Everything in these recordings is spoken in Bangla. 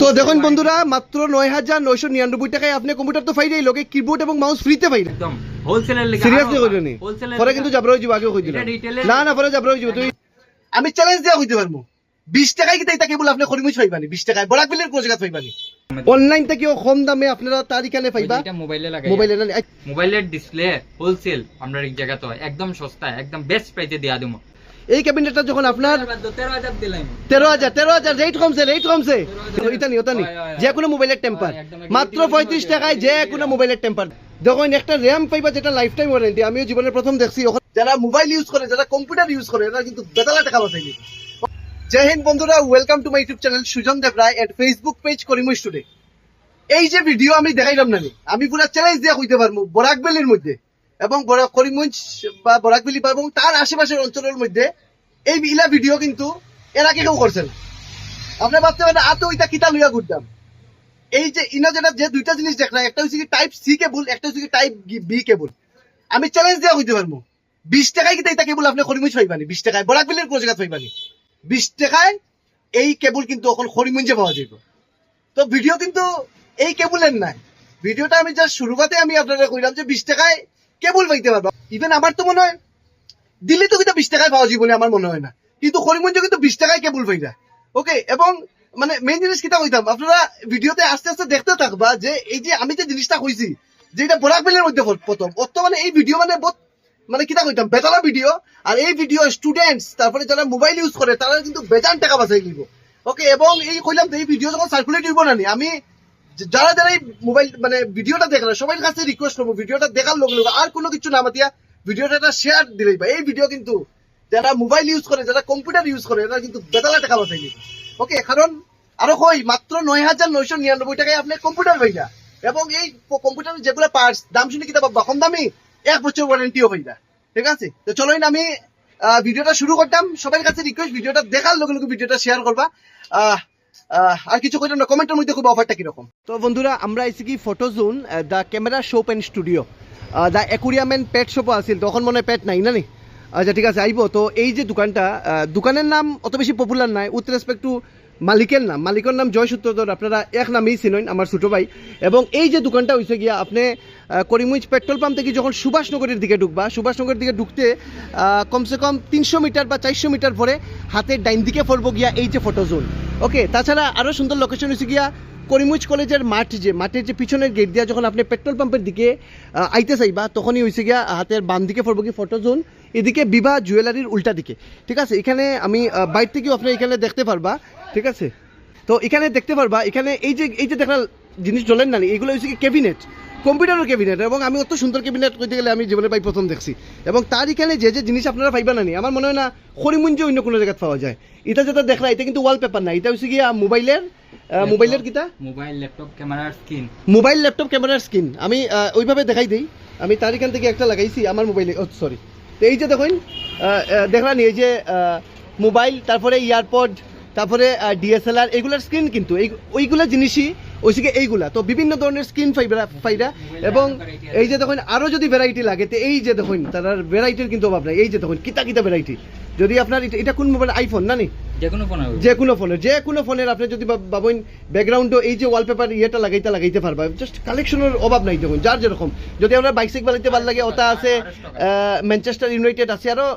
তো দেখুন বন্ধুরা মাত্র নয় হাজার নয়শো নিরানব্বই টাকায় আপনি কম্পিউটার তো ফাইরে লোকে কিবোর্ড এবং মাউস ফ্রিতে ফাইরে একদম। হোলসেলের লেগে সিরিয়াসলি কইল নি? হোলসেলের পরে কিন্তু হইব আগে না না পরে হইব তুই আমি চ্যালেঞ্জ দিয়া কইতে পারমু 20 টাকায় কি তাই কেবল আপনি খরিমুজ পাইবানি? 20 টাকায়। বড়াক বিলের কোন জায়গা পাইবানি? অনলাইন থেকেও কম দামে আপনারা তার এখানে পাইবা। এটা মোবাইলে লাগাই মোবাইলে না মোবাইলের ডিসপ্লে হোলসেল আমরা এক জায়গা তো একদম সস্তা একদম বেস্ট প্রাইসে দিয়া দিমু এই ক্যাবিনেটটা যখন আপনার তেরো হাজার দিলাম তেরো হাজার রেট কমছে রেট কমছে। ইতানি ওতানি। যে কোনো মোবাইলের টেম্পার। মাত্র পঁয়ত্রিশ টাকায় যে কোনো মোবাইলের টেম্পার দেখুন একটা র্যাম পাইবা যেটা লাইফ টাইম ওয়ারেন্টি আমিও জীবনের প্রথম দেখছি। যারা মোবাইল ইউজ করে যারা কম্পিউটার ইউজ করে এরা কিন্তু বেতালা টাকা বাঁচাইনি জয় হিন্দ বন্ধুরা welcome to my YouTube channel Sujan Debroy at Facebook page করিমু স্টুডে এই যে ভিডিও আমি দেখাইলাম না নি, আমি পুরো চ্যালেঞ্জ দিয়ে কইতে পারব বরাকবেলির মধ্যে। এবং করিমগঞ্জ বা বরাকবেলি বা এবং তার আশেপাশের অঞ্চলের মধ্যে এই ইলা ভিডিও কিন্তু এর আগে কেউ করছে না। আপনি ভাবতে পারেন আতো ওইটা কিতা লইয়া ঘুরতাম? এই যে ইনা যেটা, যে দুইটা জিনিস দেখ একটা হচ্ছে কি টাইপ সি কেবল একটা হচ্ছে কি টাইপ বি কেবল আমি চ্যালেঞ্জ দিয়া কইতে পারব, বিশ টাকায় কিন্তু এটা কেবল আপনি খরিমুজ পাইবানি? বিশ টাকায়, বরাকবেলির কোন জায়গা পাইবানি? বিশ টাকায় এই কেবল কিন্তু এখন খরিমুঞ্জে পাওয়া যাবে তো ভিডিও কিন্তু এই কেবলের নাই। ভিডিওটা আমি জাস্ট শুরুতে আমি আপনারা কইলাম যে বিশ টাকায় কেবল পাইতে পারবা। ইভেন আমার তো মনে হয়, দিল্লি তো কিন্তু বিশ টাকায় পাওয়া যাবে বলে আমার মনে হয় না। কিন্তু করিমগঞ্জে কিন্তু বিশ টাকায় কেবল পাইরা ওকে এবং মানে মেইন জিনিস কিটা কইতাম, আপনারা ভিডিওতে আস্তে আস্তে দেখতে থাকবা যে এই যে আমি যে জিনিসটা কইছি, যে এটা বরাক বেলের মধ্যে প্র- প্রথম। অত মানে এই ভিডিও মানে বহুত মানে কিটা কইতাম, বেতালা ভিডিও আর এই ভিডিও স্টুডেন্টস তারপরে যারা মোবাইল ইউজ করে, তারা কিন্তু বেজান টাকা বাঁচাই নিব। ওকে এবং এই কইলাম এই ভিডিও যখন সার্কুলেট হইব না, আমি যারা যারা এই মোবাইল মানে ভিডিওটা দেখলা সবাই কাছে রিকোয়েস্ট করব ভিডিওটা দেখার লগে লগে আর কোনো কিছু না মাতিয়া ভিডিওটা শেয়ার দিলেই বা এই ভিডিও কিন্তু যারা মোবাইল ইউজ করে যারা কম্পিউটার ইউজ করে এরা কিন্তু বেতালা টাকা বাঁচাই ওকে কারণ আরও কই মাত্র নয় হাজার নয়শো নিরানব্বই টাকায় আপনি কম্পিউটার পাইলা। এবং এই কম্পিউটারের যেগুলো পার্টস দাম শুনে কিতা পাবা কম দামি এক বছর ওয়ারেন্টিও পাইলা। ঠিক আছে? তো চলোই আমি ভিডিওটা শুরু করতাম। সবার কাছে রিকোয়েস্ট ভিডিওটা দেখার লগে লগে ভিডিওটা শেয়ার করবা। আহ, আর কিছু কইলাম না কমেন্টের মধ্যে খুব অফারটা কীরকম? তো বন্ধুরা, আমরা এসে কি photo zone the camera shop and studio the aquarium and pet শপও আছিল, তখন মনে পেট নাই, না নি? আচ্ছা ঠিক আছে, আইব। তো এই যে দোকানটা দোকানের নাম অত বেশি পপুলার নাই উইথ রেসপেক্ট টু মালিকের নাম। মালিকের নাম জয় সূত্রধর আপনারা এক নামেই চিনেন, আমার ছোটো ভাই। এবং এই যে দোকানটা হয়েছে গিয়া, আপনি করিমুইজ পেট্রোল পাম্প থেকে যখন সুভাষনগরের দিকে ঢুকবা, সুভাষনগরের দিকে ঢুকতে কমসে কম তিনশো মিটার বা চারশো মিটার পরে হাতের ডাইন দিকে পড়ব গিয়া এই যে ফটো জোন ওকে তাছাড়া আরও সুন্দর লোকেশন হয়েছে গিয়া করিমুজ কলেজের মাঠ যে, মাঠের যে পিছনের গেট দিয়া যখন আপনি পেট্রোল পাম্পের দিকে আইতে চাইবা, তখনই হয়েছে গিয়া হাতের বাম দিকে পড়ব কি ফটো জোন এদিকে বিবাহ জুয়েলারির উল্টা দিকে। ঠিক আছে? এখানে আমি বাইর থেকেও আপনি এখানে দেখতে পারবা। ঠিক আছে? তো এখানে দেখতে পারবা, এখানে এই যে এই যে দেখা জিনিস জ্বলেন না এগুলো হচ্ছে কি ক্যাবিনেট কম্পিউটারের ক্যাবিনেট এবং আমি অত সুন্দর ক্যাবিনেট করতে গেলে আমি জীবনে পাই প্রথম দেখছি। এবং তার এখানে যে যে জিনিস আপনারা পাইবা না নি, আমার মনে হয় না হরিমুঞ্জে অন্য কোনো জায়গায় পাওয়া যায়। এটা যেটা দেখলা এটা কিন্তু ওয়ালপেপার না এটা হচ্ছে গিয়া মোবাইলের মোবাইলের কিতা মোবাইল ল্যাপটপ ক্যামেরার স্ক্রিন মোবাইল ল্যাপটপ ক্যামেরার স্ক্রিন আমি ওইভাবে দেখাই দিই। আমি তার এখান থেকে একটা লাগাইছি আমার মোবাইলে ও সরি তো এই যে দেখুন দেখলাম এই যে মোবাইল তারপরে ইয়ারপড তারপরে ডিএসএলআর এগুলার স্ক্রিন কিন্তু। এই ওইগুলা জিনিসই ওই থেকে এইগুলা। তো বিভিন্ন ধরনের স্ক্রিন ফাইবা ফাইরা এবং এই যে দেখুন আরও যদি ভ্যারাইটি লাগে তো এই যে দেখুন তার ভ্যারাইটির কিন্তু অভাব নাই। এই যে দেখুন কিতা কিতা ভ্যারাইটি যদি আপনার এটা- কোন মোবাইল আইফোন না নি যে কোনো ফোনের যে কোনো ফোনের আপনি যদি ভাবেন ব্যাকগ্রাউন্ডও এই যে ওয়ালপেপার ইয়েটা লাগাইতে লাগাইতে পারবা। জাস্ট কালেকশনের অভাব নাই দেখুন যার যেরকম। যদি আমরা বাইক সাইকেল বানাইতে ভালো লাগে ওটা আছে ম্যানচেস্টার ইউনাইটেড আছে আরও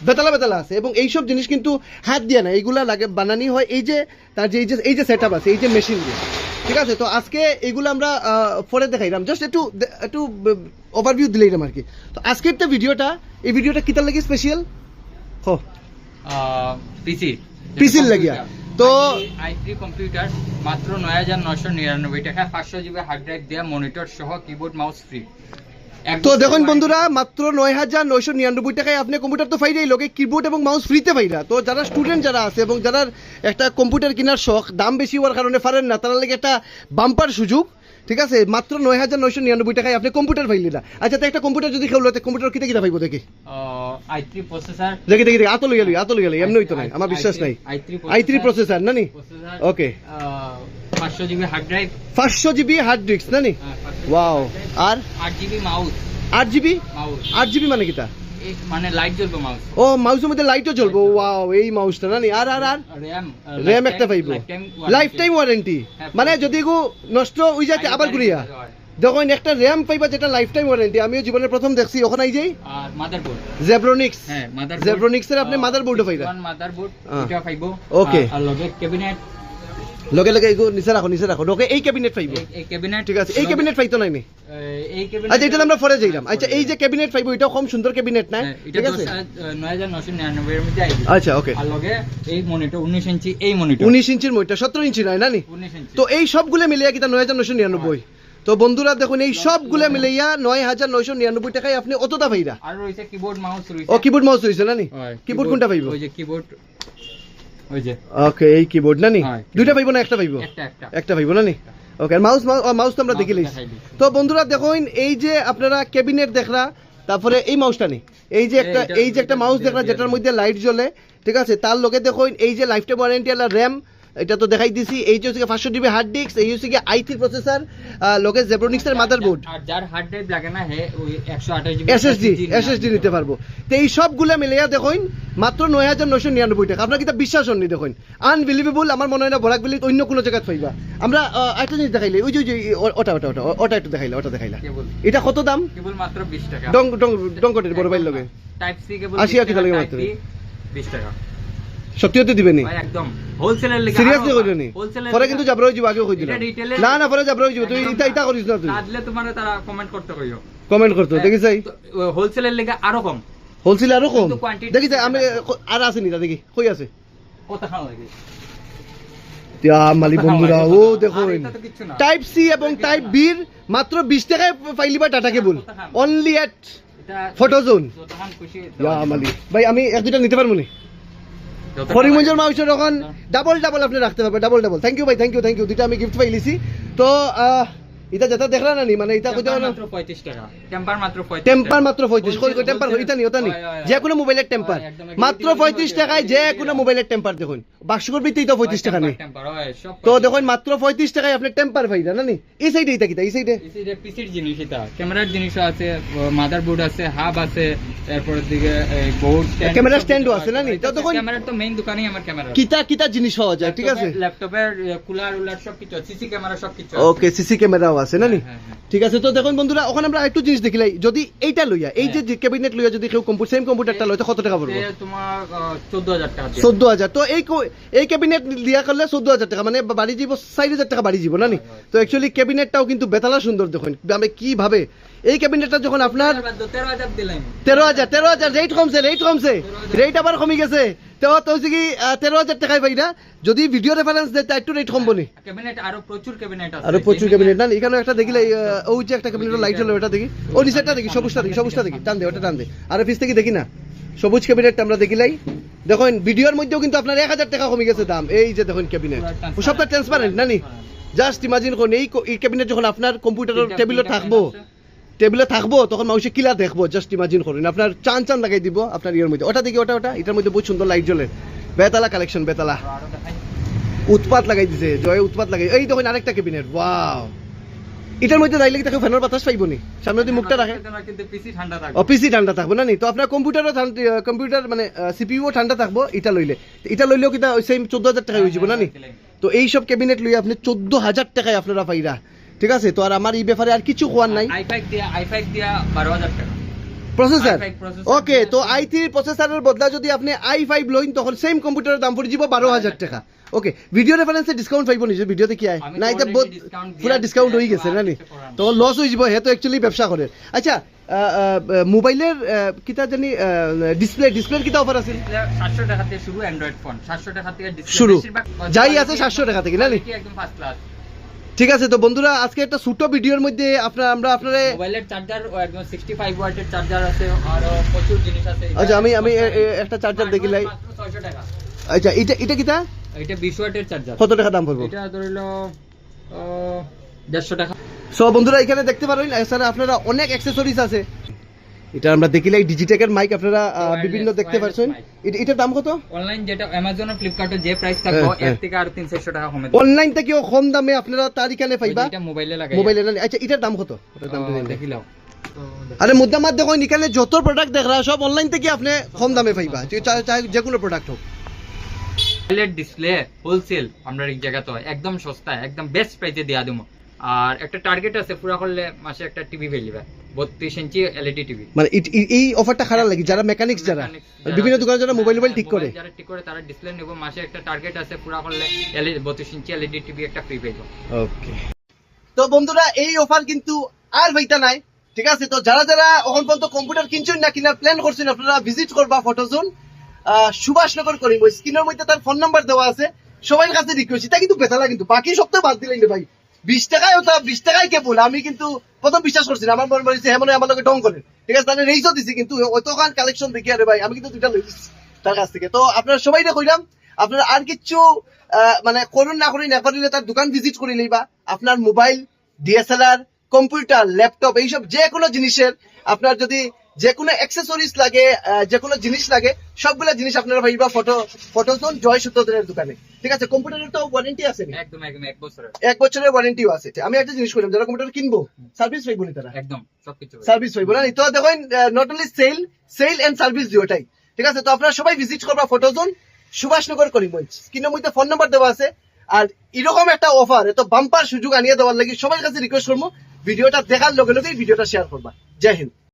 বেতালা বেতালা আছে। এবং এইসব জিনিস কিন্তু হাত দিয়ে না। এইগুলা লাগে বানানি হয় এই যে তার যে এই যে এই যে সেট আছে এই যে মেশিন দিয়ে। ঠিক আছে তো আজকে এগুলো আমরা পরে দেখাইলাম। জাস্ট একটু একটু ওভারভিউ দিলাইলাম আর কি। তো আজকের তো ভিডিওটা এই ভিডিওটা কিতার লাগে স্পেশাল হো। পিসি পিসির লাগিয়া। তো- আই থ্রি কম্পিউটার মাত্র নয় হাজার নশো নিরানব্বই টাকা পাঁচশো জিবি হার্ড ড্রাইভ দেওয়া মনিটর সহ কিবোর্ড মাউস ফ্রি তো দেখুন বন্ধুরা মাত্র নয় হাজার নয়শো নিরানব্বই টাকায় আপনি কম্পিউটার তো ফাইরাই লোকে কিবোর্ড এবং মাউস ফ্রিতে ফাইরা তো যারা স্টুডেন্ট যারা আছে এবং যারা একটা কম্পিউটার কেনার শখ দাম বেশি হওয়ার কারণে পারেন না তারা লাগে একটা বাম্পার সুযোগ ঠিক আছে? মাত্র নয় হাজার নয়শো নিরানব্বই টাকায় আপনি কম্পিউটার ফাইলি না। আচ্ছা তো একটা কম্পিউটার যদি খেলো কম্পিউটার কিতা কিতা পাইব দেখি? আই থ্রি প্রসেসর দেখি দেখি দেখি আতো লই গেলি আতো লই গেলি এমনি হইতো নাই আমার বিশ্বাস নাই। আই থ্রি প্রসেসর না নি ওকে পাঁচশো জিবি হার্ড ড্রাইভ পাঁচশো জিবি হার্ড ডিস্ক না নি? ওয়াও আর? আট জিবি মাউস আট জিবি? মাউস আট জিবি মানে কিতা এই- মানে লাইট জ্বলবো মাউস ও মাউসের মধ্যে লাইটও জ্বলবো। ওয়াও এই মাউসটা না নি? আর আর আর? র্যাম র্যাম একটা পাইব লাইফ টাইম ওয়ারেন্টি হ্যাঁ, মানে যদি গো নষ্ট হয়ে যায় আবার ঘুরিয়া দেখুন একটা র্যাম পাইবা যেটা লাইফ টাইম ওয়ারেন্টি আমিও জীবনের প্রথম দেখছি ওখানে যাই মাদারবোর্ড জেব্রোনিক্স হ্যাঁ মাদারবোর্ড জেব্রোনিক্সের আপনি motherboard ও পাইরা? মাদারবোর্ড। এটা পাইবো Okay. আর লগে ক্যাবিনেট লগে লগে এগো নিচে রাখো নিচে রাখো লগে এই ক্যাবিনেট পাইব। এই ক্যাবিনেট ঠিক আছে এই ক্যাবিনেট পাইতো নাই নি? এই ক্যাবিনেট আচ্ছা এটা আমরা পরে যাইলাম। আচ্ছা এই যে ক্যাবিনেট পাইব এটাও কম সুন্দর ক্যাবিনেট না হ্যাঁ, ঠিক আছে? 9999 এর মধ্যে আইবে আচ্ছা ওকে আর লগে এই মনিটর 19 ইঞ্চি এই মনিটর উনিশ ইঞ্চির মইটা সতেরো ইঞ্চি নয় না নি? 19 ইঞ্চি। তো এই সবগুলো মিলিয়ে তো বন্ধুরা দেখুন এই সবগুলো মিলাইয়া নয় হাজার নয়শো নিরানব্বই টাকায় আপনি অতটা পাইরা। আর রয়েছে কিবোর্ড মাউস রয়েছে ও কিবোর্ড মাউস হয়েছে না নি? কিবোর্ড কোনটা পাইব? ওই যে কিবোর্ড ওই যে। ওকে এই কিবোর্ড না নি দুইটা পাইব না একটা পাইব? একটা পাইব না নি ওকে মাউস মাউস তো আমরা দেখি লইছি তো বন্ধুরা দেখুন এই যে আপনারা ক্যাবিনেট দেখরা তারপরে এই মাউসটা নেই এই যে একটা এই যে একটা মাউস দেখরা যেটার মধ্যে লাইট জ্বলে ঠিক আছে? তার লগে দেখুন এই যে লাইফ টাইম ওয়ারেন্টি আলা র্যাম এটা তো দেখাই দিছি এই যে হচ্ছে পাঁচশো জিবি হার্ড ডিস্ক এই হচ্ছে আই থ্রি প্রসেসর লগে জেব্রোনিক্সের মাদারবোর্ড আর যার হার্ড ড্রাইভ লাগে না হে ওই 128 জিবি এসএসডি এসএসডি নিতে পারব। তো এই সবগুলা মিলিয়া দেখুন মাত্র নয় হাজার নয়শো নিরানব্বই টাকা। আপনার কিতা বিশ্বাস হননি দেখুন? আনবিলিভেবল আমার মনে হয় না বরাক বিলিত অন্য কোনো জায়গায় পাইবা আমরা একটা জিনিস দেখাইলে ওই যে ওই যে ওটা ওটা ওটা ওটা একটু দেখাইলে ওটা দেখাইলা। এটা কত দাম? কেবল মাত্র 20 টাকা। ডং ডং ডঙ্কটের বড় ভাইয়ের লগে। টাইপ সি কেবল আশি কি লাগে মাত্র। 20 টাকা। সত্যি হতে দিবেনি। ভাই একদম। হোলসেলের লেগে সিরিয়াসলি কইলো পরে কিন্তু যাবরা হয়ে আগে কই দিলাম এটা retail এর- না না পরে যাবরা হয়ে তুই ইটা ইটা করিস না তুই। কাটলে তোমার তারা কমেন্ট করতে কইও। কমেন্ট করতো দেখিস হোলসেলের লেগে আরও কম। হোলসেল আরও কম? দেখিস আমি আর আছে নি দেখি কই আছে? কত খাওয়া লাগে? মালি বন্ধুরা ও দেখুন আর এটা তো কিচ্ছু না। টাইপ সি এবং টাইপ বির মাত্র বিশ টাকায় পাইলি বা টাটা কেবল অনলি এট ফটোজোন ইয়া মালি। ভাই আমি এক দুটা নিতে পারব নি? যতক্ষণ- মাংস তখন ডাবল ডাবল আপনি রাখতে পারবেন ডাবল ডাবল থ্যাংক ইউ ভাই থ্যাংক ইউ থ্যাংক ইউ দুইটা আমি গিফট পাইলিছি তো এটা যেটা দেখলা না নি মানে এটা কইতে টেম্পার মাত্র 35 টাকা। টেম্পার মাত্র 35 টেম্পার মাত্র পঁয়ত্রিশ কই Wholesale- টেম্পার নি ওটা নি। যে কোনো মোবাইলের টেম্পার। মাত্র একদম, পঁয়ত্রিশ একদম, টাকায় একদম, যে কোনো। মোবাইলের টেম্পার দেখুন। বাক্সকর ভিত্তি তো পঁয়ত্রিশ টাকা নেই টেম্পার সব তো দেখুন মাত্র পঁয়ত্রিশ টাকায় আপনি টেম্পার পাইরা না নি এই সাইডে কিতা এই সাইডে? এটা পিসির জিনিস এটা ক্যামেরার জিনিসও আছে মাদারবোর্ড আছে হাব আছে তারপরের দিকে বোর্ড ক্যামেরা স্ট্যান্ডও আছে না নি? তো ক্যামেরার তো মেইন দোকানই আমার ক্যামেরা কিতা কিতা জিনিস পাওয়া যায় ঠিক আছে? ল্যাপটপের কুলার উলার সব কিছু সিসি ক্যামেরা সব কিছু ওকে সিসি ক্যামেরাও আছে না নি হ্যাঁ, হ্যাঁ। ঠিক আছে তো দেখুন বন্ধুরা ওখানে আমরা একটু জিনিস দেখিলাই যদি এইটা লইয়া এই যে ক্যাবিনেট লইয়া যদি কেউ কম্পিউটার সেম কম্পিউটারটা লয় তো কত টাকা পড়বে? তোমার চোদ্দ হাজার টাকা দিয়ে। চোদ্দ হাজার। তো এই এই ক্যাবিনেট দিয়া করলে চোদ্দ হাজার টাকা মানে বাড়ি যাব চার হাজার টাকা বাড়ি যাব না নি তো অ্যাকচুয়ালি ক্যাবিনেটটাও কিন্তু বেতালা সুন্দর দেখুন। আমি কীভাবে এই ক্যাবিনেটটা যখন আপনার তেরো হাজার- তেরো হাজার তেরো তেরো রেট কমছে রেট কমছে। রেট আবার কমে গেছে। তো তো কি তেরো হাজার টাকায় পাই না। যদি ভিডিও রেফারেন্স দেয় তা একটু রেট কমবো নি। ক্যাবিনেট আরও প্রচুর ক্যাবিনেট আছে। আরও প্রচুর ক্যাবিনেট। না এখানে একটা দেখিলে ওই যে একটা ক্যাবিনেটের লাইট হলো ওটা দেখি। ও নিচেরটা দেখি সবুজটা দেখি সবুজটা দেখি টান দে ওটা টান দে। আর পিস থেকে দেখি না। সবুজ ক্যাবিনেটটা আমরা দেখিলাই দেখুন ভিডিওর মধ্যেও কিন্তু আপনার এক হাজার টাকা কমে গেছে দাম। এই যে দেখুন ক্যাবিনেট। ও সবটা ট্রান্সপারেন্ট না নি জাস্ট ইমাজিন করুন এই ক্যাবিনেট যখন আপনার কম্পিউটারের টেবিলে থাকব। টেবিলে থাকব, তখন মানুষে কিলা দেখব জাস্ট ইমাজিন করুন। আপনার চান চান লাগাই দিব, আপনার ইয়ের মধ্যে। ওটা দেখি, ওটা ওটা। এটার মধ্যে বহুত সুন্দর লাইট জ্বলে। বেতালা কালেকশন বেতালা। উৎপাত লাগাই দিছে, জয় উৎপাত লাগাই। এই দেখুন আরেকটা ক্যাবিনেট ওয়াও এটার মধ্যে দাইলে কি তাকে ফ্যানের বাতাস পাইব নি সামনে যদি মুখটা রাখে। কিন্তু পিসি ঠান্ডা থাকবে, না নি? তো আপনার কম্পিউটারও কম্পিউটার মানে সিপিইউ ঠান্ডা থাকব, এটা লইলে। এটা লইলেও ওই সেম চোদ্দ হাজার টাকা হয়ে যাব, না নি? তো এই সব ক্যাবিনেট লইয়ে আপনি চোদ্দ হাজার টাকায় আপনারা পাইরা ঠিক আছে? তো আর আমার এই ব্যাপারে আর কিছু কোয়ার নাই। আই5 দিয়া আই5 দিয়া 12000 টাকা। প্রসেসর ওকে তো আই থ্রি প্রসেসরের বদলা যদি আপনি আই ফাইভ লইন তখন সেম কম্পিউটারের দাম পড়ে যাব বারো হাজার টাকা। ওকে ভিডিও রেফারেন্সে ডিসকাউন্ট পাইব নিজে ভিডিওতে কি আয়? না এটা বহুত পুরা ডিসকাউন্ট হয়ে গেছে না। তো লস হয়ে যাব হে তো অ্যাকচুয়ালি ব্যবসা করে। আচ্ছা মোবাইলের কিতা জানি ডিসপ্লে ডিসপ্লের কিতা অফার আছে? 700 টাকা থেকে শুরু অ্যান্ড্রয়েড ফোন 700 টাকা থেকে শুরু। যাই আছে 700 টাকা থেকে, না একদম ফার্স্ট ক্লাস ঠিক আছে তো বন্ধুরা আজকে একটা ছোট ভিডিওর মধ্যে আপনারা আমরা আপনারা মোবাইলের চার্জার একদম 65 ওয়াটের চার্জার আছে আর প্রচুর জিনিস আছে। আচ্ছা আমি আমি একটা চার্জার 600 টাকা। আচ্ছা এটা এটা কিটা? এটা 20 ওয়াটের চার্জার কত টাকা দাম পড়বে? এটা ধরলো 150 টাকা। সো বন্ধুরা এখানে দেখতে পারেন এছাড়া আপনারা অনেক অ্যাকসেসরিজ আছে। এটা আমরা দেখিলাই ডিজিটেকের মাইক আপনারা বিভিন্ন দেখতে এটা- এটার দাম কত? অনলাইন যেটা অ্যামাজন আর ফ্লিপকার্টে যে প্রাইস হ্যাঁ, এর হ্যাঁ। থেকে আর 300 টাকা কমে অনলাইন থেকেও কম দামে আপনারা তার এখানে পাইবা। এটা মোবাইলে লাগাই মোবাইলে না আচ্ছা এটার দাম কত? এটার দাম। দেখিলাও আরে মুদ্দামাত দেখো এখানে যত প্রোডাক্ট দেখরা সব অনলাইন থেকে আপনি কম দামে পাইবা। চাহে যে কোনো প্রোডাক্ট হোক। মোবাইলের ডিসপ্লে হোলসেল আমরা এই জায়গা তো একদম সস্তা একদম বেস্ট প্রাইসে দেওয়া দেবো আর একটা টার্গেট আছে পুরা করলে মাসে একটা টিভি পেয়ে যাবে বত্রিশ ইঞ্চি এলইডি টিভি মানে এই- অফারটা খারাপ লাগে যারা মেকানিক্স যারা। বিভিন্ন দোকানে যারা মোবাইল মোবাইল ঠিক করে। যারা ঠিক করে তারা ডিসপ্লে নেব। মাসে একটা টার্গেট আছে পুরা করলে এলইডি বত্রিশ ইঞ্চি এলইডি টিভি একটা ফ্রি পেয়ে ওকে তো বন্ধুরা এই অফার কিন্তু আর হইতা নাই ঠিক আছে? তো যারা যারা এখন পর্যন্ত কম্পিউটার কিনছেন না কিনার প্ল্যান করছেন আপনারা ভিজিট করবা ফটোজোন সুভাষনগর করিম ওই স্ক্রিনের মধ্যে তার ফোন নাম্বার দেওয়া আছে। সবার কাছে রিকোয়েস্ট এটা কিন্তু বেতালা কিন্তু। বাকি সপ্তাহে বাদ দিলেন ভাই। বিশ টাকায় ওটা বিশ টাকায় কেবল। আমি কিন্তু প্রথম বিশ্বাস করছি না। আমার মনে বলেছে হ্যাঁ মনে আমার লোকে ডং ঠিক আছে, তাহলে রেইসও দিছি, কিন্তু অতকাল কালেকশন দেখি আরে ভাই, আমি কিন্তু দুইটা লই তার কাছ থেকে তো আপনারা সবাই কইলাম, আপনারা আর কিচ্ছু মানে করুন না করি না করিলে তার দোকান ভিজিট করে নিবা আপনার মোবাইল ডিএসএলআর কম্পিউটার ল্যাপটপ এইসব যে কোনো জিনিসের, আপনার যদি যে কোনো অ্যাক্সেসরিজ লাগে যে কোনো জিনিস লাগে সবগুলা জিনিস আপনারা পাইবা ফটো ফটোজোন জয় সূত্রধরের দোকানে। ঠিক আছে? কম্পিউটারের তো ওয়ারেন্টি আছে একদম একদম এক বছরের। এক বছরের ওয়ারেন্টিও আছে। আমি একটা জিনিস করলাম যারা কম্পিউটার কিনবো সার্ভিস পাইবো নি তারা? একদম সবকিছু সার্ভিস পাইবো না তো দেখেন not only sale sale and service দুটাই ঠিক আছে? তো আপনারা সবাই ভিজিট করবা ফটোজোন সুভাষনগর করিমগঞ্জ। কিন্তু মধ্যে ফোন নাম্বার দেওয়া আছে। আর এরকম একটা অফার এত বাম্পার সুযোগ আনিয়ে দেওয়ার লাগি সবার কাছে রিকোয়েস্ট করব ভিডিওটা দেখার লগে লগেই ভিডিওটা শেয়ার করবা। জয় হিন্দ।